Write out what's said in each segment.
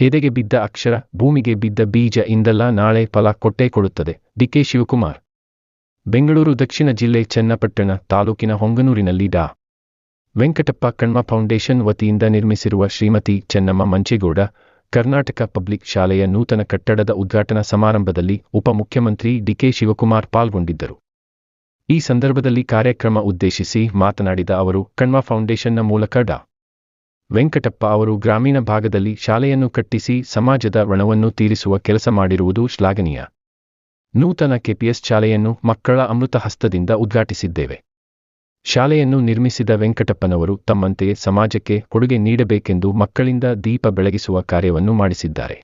ಎದೆಗೆ ಬಿದ್ದ ಅಕ್ಷರ, ಭೂಮಿಗೆ ಬಿದ್ದ ಬೀಜ ಇಂದಲ್ಲ ನಾಳೆ ಫಲ ಕೊಟ್ಟೇ ಕೊಡುತ್ತದೆ. ಡಿಕೆ ಶಿವಕುಮಾರ್. ಬೆಂಗಳೂರು ದಕ್ಷಿಣ ಜಿಲ್ಲೆ ಚನ್ನಪಟ್ಟಣ ತಾಲೂಕಿನ ಹೊಂಗನೂರಿನಲ್ಲಿ ಡಾ. ವೆಂಕಟಪ್ಪ ಕಣ್ಮ ಫೌಂಡೇಶನ್ ವತಿಯಿಂದ ನಿರ್ಮಿಸಿರುವ ಶ್ರೀಮತಿ ಚೆನ್ನಮ್ಮ ಮಂಚೇಗೌಡ, ಕರ್ನಾಟಕ ಪಬ್ಲಿಕ್ ಶಾಲೆಯ ನೂತನ ಕಟ್ಟಡದ ಉದ್ಘಾಟನಾ ಸಮಾರಂಭದಲ್ಲಿ ಉಪಮುಖ್ಯಮಂತ್ರಿ ಡಿಕೆ ಶಿವಕುಮಾರ್ ಪಾಲ್ಗೊಂಡಿದ್ದರು. ಈ ಸಂದರ್ಭದಲ್ಲಿ ಕಾರ್ಯಕ್ರಮ ಉದ್ದೇಶಿಸಿ ಮಾತನಾಡಿದ ಅವರು ಕಣ್ವ ಫೌಂಡೇಶನ್ನ ಮೂಲಕ ಡಾ. ವೆಂಕಟಪ್ಪ ಅವರು ಗ್ರಾಮೀಣ ಭಾಗದಲ್ಲಿ ಶಾಲೆಯನ್ನು ಕಟ್ಟಿಸಿ ಸಮಾಜದ ಋಣವನ್ನು ತೀರಿಸುವ ಕೆಲಸ ಮಾಡಿರುವುದು ಶ್ಲಾಘನೀಯ. ನೂತನ ಕೆಪಿಎಸ್ ಶಾಲೆಯನ್ನು ಮಕ್ಕಳ ಅಮೃತ ಹಸ್ತದಿಂದ ಉದ್ಘಾಟಿಸಿದ್ದೇವೆ. ಶಾಲೆಯನ್ನು ನಿರ್ಮಿಸಿದ ವೆಂಕಟಪ್ಪನವರು ತಮ್ಮಂತೆಯೇ ಸಮಾಜಕ್ಕೆ ಕೊಡುಗೆ ನೀಡಬೇಕೆಂದು ಮಕ್ಕಳಿಂದ ದೀಪ ಬೆಳಗಿಸುವ ಕಾರ್ಯವನ್ನು ಮಾಡಿಸಿದ್ದಾರೆ.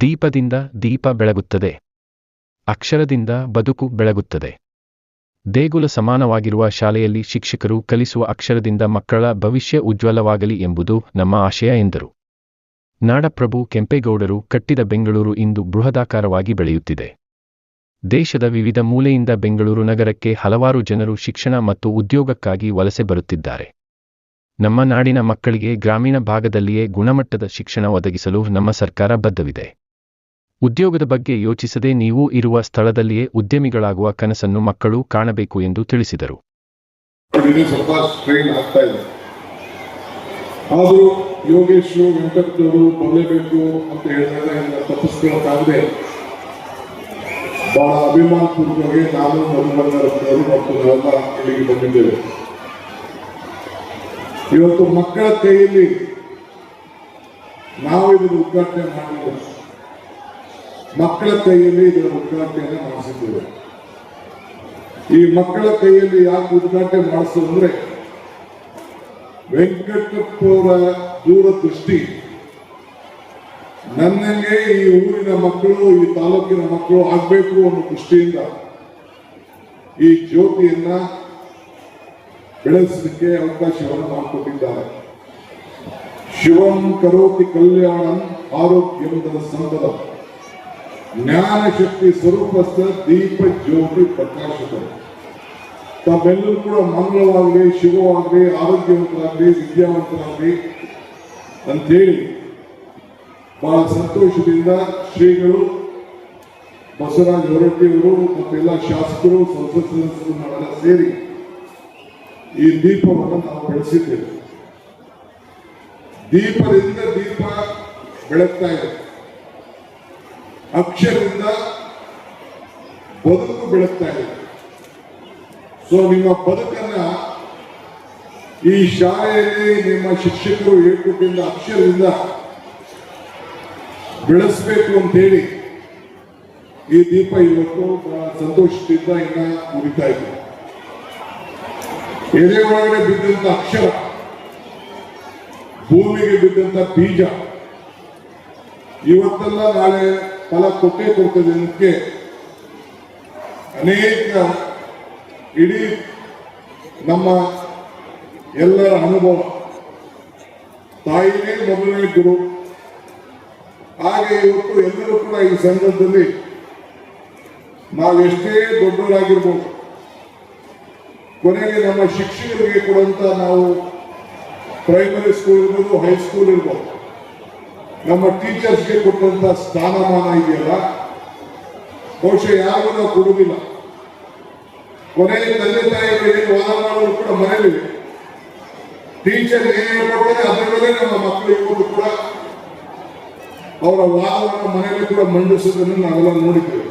ದೀಪದಿಂದ ದೀಪ ಬೆಳಗುತ್ತದೆ. ಅಕ್ಷರದಿಂದ ಬದುಕು ಬೆಳಗುತ್ತದೆ. ದೇಗುಲ ಸಮಾನವಾಗಿರುವ ಶಾಲೆಯಲ್ಲಿ ಶಿಕ್ಷಕರು ಕಲಿಸುವ ಅಕ್ಷರದಿಂದ ಮಕ್ಕಳ ಭವಿಷ್ಯ ಉಜ್ವಲವಾಗಲಿ ಎಂಬುದು ನಮ್ಮ ಆಶಯ ಎಂದರು. ನಾಡಪ್ರಭು ಕೆಂಪೇಗೌಡರು ಕಟ್ಟಿದ ಬೆಂಗಳೂರು ಇಂದು ಬೃಹದಾಕಾರವಾಗಿ ಬೆಳೆಯುತ್ತಿದೆ. ದೇಶದ ವಿವಿಧ ಮೂಲೆಯಿಂದ ಬೆಂಗಳೂರು ನಗರಕ್ಕೆ ಹಲವಾರು ಜನರು ಶಿಕ್ಷಣ ಮತ್ತು ಉದ್ಯೋಗಕ್ಕಾಗಿ ವಲಸೆ ಬರುತ್ತಿದ್ದಾರೆ. ನಮ್ಮ ನಾಡಿನ ಮಕ್ಕಳಿಗೆ ಗ್ರಾಮೀಣ ಭಾಗದಲ್ಲಿಯೇ ಗುಣಮಟ್ಟದ ಶಿಕ್ಷಣ ಒದಗಿಸಲು ನಮ್ಮ ಸರ್ಕಾರ ಬದ್ಧವಿದೆ. ಉದ್ಯೋಗದ ಬಗ್ಗೆ ಯೋಚಿಸದೆ ನೀವು ಇರುವ ಸ್ಥಳದಲ್ಲಿಯೇ ಉದ್ಯಮಿಗಳಾಗುವ ಕನಸನ್ನು ಮಕ್ಕಳು ಕಾಣಬೇಕು ಎಂದು ತಿಳಿಸಿದರು. ಆದರೂ ಯೋಗೇಶ್ ವೆಂಕಟವರು ಬರಲೇಬೇಕು ಅಂತ ಹೇಳಿದಾಗ ತಪ್ಪಿಸ್ಕೊಳ್ಳೋಕ್ಕಾಗದೆ ಬಹಳ ಅಭಿಮಾನಪೂರ್ವಕವಾಗಿ ನಾನು ಮಧುಬಂಧರವರು ಮತ್ತು ನಾವೆಲ್ಲ ಇಲ್ಲಿಗೆ ಬಂದಿದ್ದೇವೆ. ಇವತ್ತು ಮಕ್ಕಳ ಕೈಯಲ್ಲಿ ನಾವು ಇದನ್ನು ಉದ್ಘಾಟನೆ ಮಾಡಿಲ್ಲ ಮಕ್ಕಳ ಕೈಯಲ್ಲಿ ಇದರ ಉದ್ಘಾಟನೆಯನ್ನು ಮಾಡಿಸಿದ್ದೇವೆ. ಈ ಮಕ್ಕಳ ಕೈಯಲ್ಲಿ ಯಾಕೆ ಉದ್ಘಾಟನೆ ಮಾಡಿಸೋದು ಅಂದ್ರೆ ವೆಂಕಟಪ್ಪವರ ದೂರದೃಷ್ಟಿ. ನನ್ನಂಗೆ ಈ ಊರಿನ ಮಕ್ಕಳು, ಈ ತಾಲೂಕಿನ ಮಕ್ಕಳು ಆಗ್ಬೇಕು ಅನ್ನೋ ದೃಷ್ಟಿಯಿಂದ ಈ ಜ್ಯೋತಿಯನ್ನ ಬೆಳೆಸಲಿಕ್ಕೆ ಅವಕಾಶವನ್ನು ಮಾಡಿಕೊಟ್ಟಿದ್ದಾರೆ. ಶಿವಂ ಕರೋತಿ ಕಲ್ಯಾಣಂ ಆರೋಗ್ಯದ ಸಂಪದ. ಜ್ಞಾನ ಶಕ್ತಿ ಸ್ವರೂಪಸ್ಥ ದೀಪ, ಜ್ಯೋತಿ ಪ್ರಕಾಶಕ ತಾವೆಲ್ಲರೂ ಕೂಡ ಮಂಗಳವಾಗಲಿ ಶಿವವಾಗಲಿ ಆರೋಗ್ಯವಂತರಾಗಲಿ, ವಿದ್ಯಾವಂತರಾಗಲಿ ಅಂತೇಳಿ ಬಹಳ ಸಂತೋಷದಿಂದ ಶ್ರೀಗಳು, ಬಸವರಾಜ ಹೊರಟ್ಟಿಯವರು ಮತ್ತೆಲ್ಲ ಶಾಸಕರು, ಸಂಸತ್ ಸದಸ್ಯರು ಸೇರಿ ಈ ದೀಪವನ್ನು ನಾವು ಬೆಳೆಸಿದ್ದೇವೆ. ದೀಪದಿಂದ ದೀಪ ಬೆಳಗ್ತಾ ಇದೆ. ಅಕ್ಷರದಿಂದ ಬದುಕು ಬೆಳಗ್ತಾ ಇದೆ. ಸೊ ನಿಮ್ಮ ಬದುಕನ್ನ ಈ ಶಾಲೆಯಲ್ಲಿ ನಿಮ್ಮ ಶಿಕ್ಷಕರು ಹೇಳ್ಕೊಟ್ಟಿದ್ದ ಅಕ್ಷರದಿಂದ ಬೆಳೆಸಬೇಕು ಅಂತ ಹೇಳಿ ಈ ದೀಪ ಇವತ್ತು ಬಹಳ ಸಂತೋಷದಿಂದ ಇನ್ನ ಮುರಿತಾ ಇದೆ. ಎದೆ ಒಳಗಡೆ ಬಿದ್ದಂತ ಅಕ್ಷರ, ಭೂಮಿಗೆ ಬಿದ್ದಂತ ಬೀಜ, ಇವತ್ತೆಲ್ಲ ನಾಳೆ ಫಲ ಕೊಟ್ಟೇ ಕೊಡ್ತದೆ ಅದಕ್ಕೆ ಅನೇಕ ಇಡೀ ನಮ್ಮ ಎಲ್ಲರ ಅನುಭವ. ತಾಯಿನೇ ಮೊದಲನೇ ಗುರು. ಹಾಗೆ ಇವತ್ತು ಎಲ್ಲರೂ ಕೂಡ ಈ ಸಂದರ್ಭದಲ್ಲಿ ನಾವೆಷ್ಟೇ ದೊಡ್ಡವರಾಗಿರ್ಬೋದು, ಕೊನೆಗೆ ನಮ್ಮ ಶಿಕ್ಷಕರಿಗೆ ಕೊಡುವಂತ ನಾವು ಪ್ರೈಮರಿ ಸ್ಕೂಲ್ ಇರ್ಬೋದು ಹೈಸ್ಕೂಲ್ ಇರ್ಬೋದು ನಮ್ಮ ಟೀಚರ್ಸ್ಗೆ ಕೊಟ್ಟಂತ ಸ್ಥಾನಮಾನ ಇದೆಯಲ್ಲ? ಬಹುಶಃ ಯಾರಿಗೂ ನಾವು ಕೊಡುವುದಿಲ್ಲ. ಕೊನೆಗೆ ತಂದೆ ತಾಯಿಗಳಿಗೆ ವಾದ ಮಾಡೋರು ಕೂಡ ಮನೇಲಿ ಟೀಚರ್ ಏನೇನು ಹೇಳ್ಕೊಡ್ತಾರೆ ಅದರ ನಮ್ಮ ಮಕ್ಕಳು ಕೂಡ ಅವರ ವಾದವನ್ನು ಮನೆಯಲ್ಲಿ ಕೂಡ ಮಂಡಿಸೋದನ್ನು ನಾವೆಲ್ಲ ನೋಡಿದ್ದೇವೆ.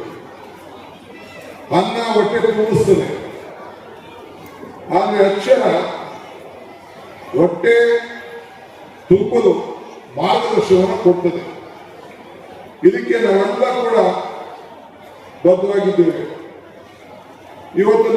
ಅನ್ನ ಹೊಟ್ಟೆ ತುಂಬಿಸ್ತದೆ ಆದ್ರೆ ಅಕ್ಷರ ಹೊಟ್ಟೆ ತುಂಬಲು ಮಾರ್ಗದರ್ಶನವನ್ನು ಕೊಡ್ತದೆ ಇದಕ್ಕೆ ನಾವೆಲ್ಲ ಕೂಡ ಬದ್ಧವಾಗಿದ್ದೇವೆ. ಇವತ್ತು